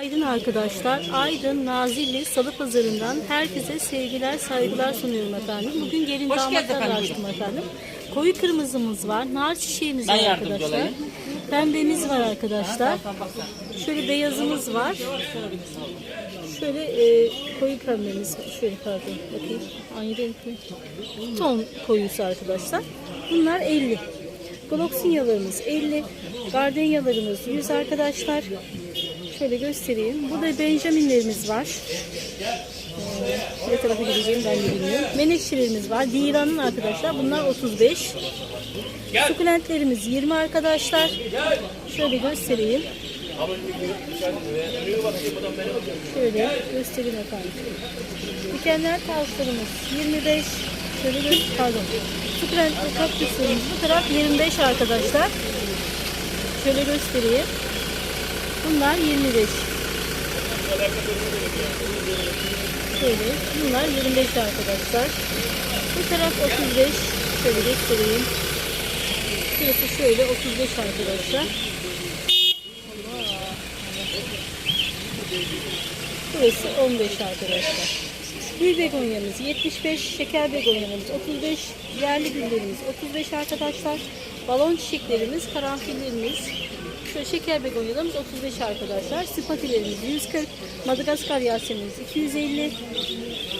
Aydın arkadaşlar, Aydın Nazilli Salı Pazarı'ndan herkese sevgiler, saygılar sunuyorum efendim. Bugün gelin damatlar açtım efendim. Koyu kırmızımız var, nar çiçeğimiz var arkadaşlar. Pembemiz var arkadaşlar. Şöyle beyazımız var. Şöyle e, koyu pembemiz var. Şöyle pardon bakayım. Aynı renk mi? Ton koyusu arkadaşlar. Bunlar 50. Gloksinyalarımız 50. Gardeniyalarımız 100 arkadaşlar. Şöyle göstereyim. Burada Benjaminlerimiz var. Ee, ne tarafa gideceğimi ben de bilmiyorum. Menekşelerimiz var. Diran'ın arkadaşlar. Bunlar 35. Sukulentlerimiz 20 arkadaşlar. Şöyle göstereyim. Şöyle göstereyim efendim. Dikenler tavuklarımız 25. Şöyle göster pardon. Sukulent ve kaktüslerimiz bu taraf 25 arkadaşlar. Şöyle göstereyim. Bunlar 25. Şöyle. Bunlar 25 arkadaşlar. Bu taraf 35. Şöyle göstereyim. Şurası şöyle 35 arkadaşlar. Burası 15 arkadaşlar. Gül begonyamız 75, şeker begonyamız 35, yerli güllerimiz 35 arkadaşlar. Balon çiçeklerimiz, karanfillerimiz, şöyle şeker begonyalarımız 35 arkadaşlar. Spatilerimiz 140, Madagaskar yaseminimiz 250,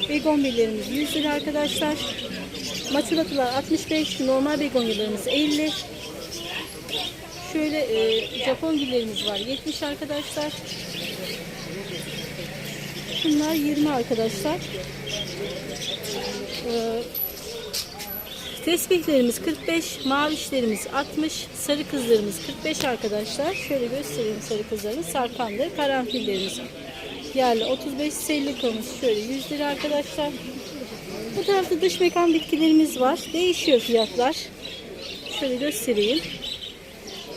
begonbillerimiz 100 lira arkadaşlar. Maçulatular 65, normal begonyalarımız 50. Şöyle e, Japon güllerimiz var 70 arkadaşlar. Bunlar 20 arkadaşlar. Ee, tesbihlerimiz 45, mavişlerimiz 60, sarı kızlarımız 45 arkadaşlar. Şöyle göstereyim sarı kızlarımız. Sarkandı. Karanfillerimiz yerli 35, sellikomuz şöyle 100 lira arkadaşlar. Bu tarafta dış mekan bitkilerimiz var. Değişiyor fiyatlar. Şöyle göstereyim.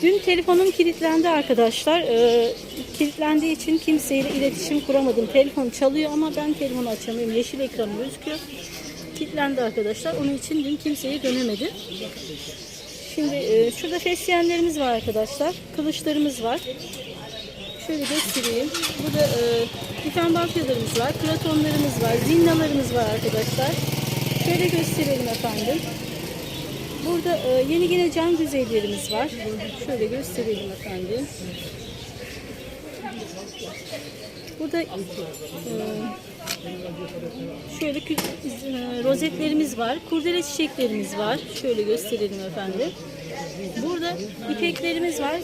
Dün telefonum kilitlendi arkadaşlar. Ee, kilitlendiği için kimseyle iletişim kuramadım. Telefon çalıyor ama ben telefonu açamıyorum. Yeşil ekranı gözüküyor. Kilitlendi arkadaşlar. Onun için dün kimseye dönemedim. Şimdi e, şurada fesleğenlerimiz var arkadaşlar. Kılıçlarımız var. Şöyle göstereyim. Burada e, difenbafyalarımız var. Platonlarımız var. Zinnalarımız var arkadaşlar. Şöyle gösterelim efendim. Burada e, yeni yine cam güzellerimiz var. Şöyle gösterelim efendim. Burada e, şöyle e, rozetlerimiz var. Kurdele çiçeklerimiz var. Şöyle gösterelim efendim. Burada ipeklerimiz var.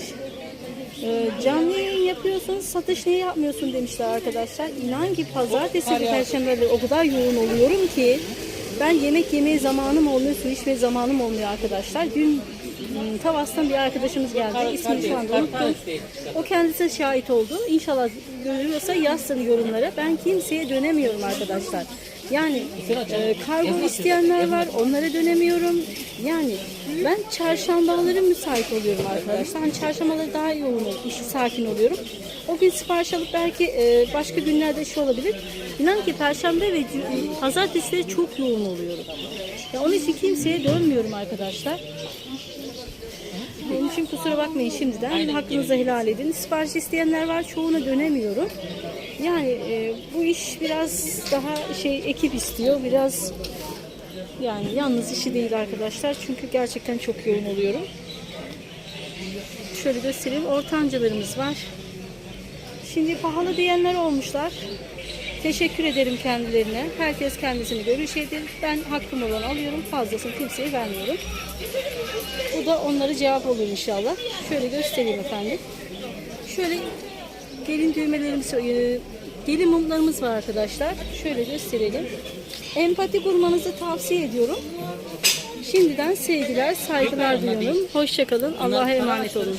E, canlı yayın yapıyorsun, satış niye yapmıyorsun demişler arkadaşlar. İnan ki pazartesi ve perşembeleri o kadar yoğun oluyorum ki ben yemek yemeye zamanım olmuyor, su içmeye zamanım olmuyor arkadaşlar. Dün hmm, Tavas'tan bir arkadaşımız geldi. İsmini şu anda unuttum. O kendisi şahit oldu. İnşallah görüyorsa yazsın yorumlara. Ben kimseye dönemiyorum arkadaşlar. Yani e, kargo isteyenler var. Onlara dönemiyorum. Yani ben çarşambaları müsait oluyorum arkadaşlar. Hani çarşambaları daha yoğun işi sakin oluyorum. O gün sipariş alıp belki e, başka günlerde şey olabilir. İnan ki perşembe ve cu- pazartesileri çok yoğun oluyorum. Ya onun için kimseye dönmüyorum arkadaşlar. Onun için kusura bakmayın şimdiden. Hakkınızı helal edin. Sipariş isteyenler var. Çoğuna dönemiyorum. Yani e, bu iş biraz daha şey ekip istiyor. Biraz yani yalnız işi değil arkadaşlar. Çünkü gerçekten çok yoğun oluyorum. Şöyle göstereyim. Ortancalarımız var. Şimdi pahalı diyenler olmuşlar. Teşekkür ederim kendilerine. Herkes kendisini şeydir. Ben hakkım olan alıyorum. Fazlasını kimseye vermiyorum. Bu da onlara cevap olur inşallah. Şöyle göstereyim efendim. Şöyle gelin düğmelerimiz, e, gelin mumlarımız var arkadaşlar. Şöyle gösterelim. Empati kurmanızı tavsiye ediyorum. Şimdiden sevgiler, saygılar duyuyorum. Hoşçakalın. Allah'a emanet olun.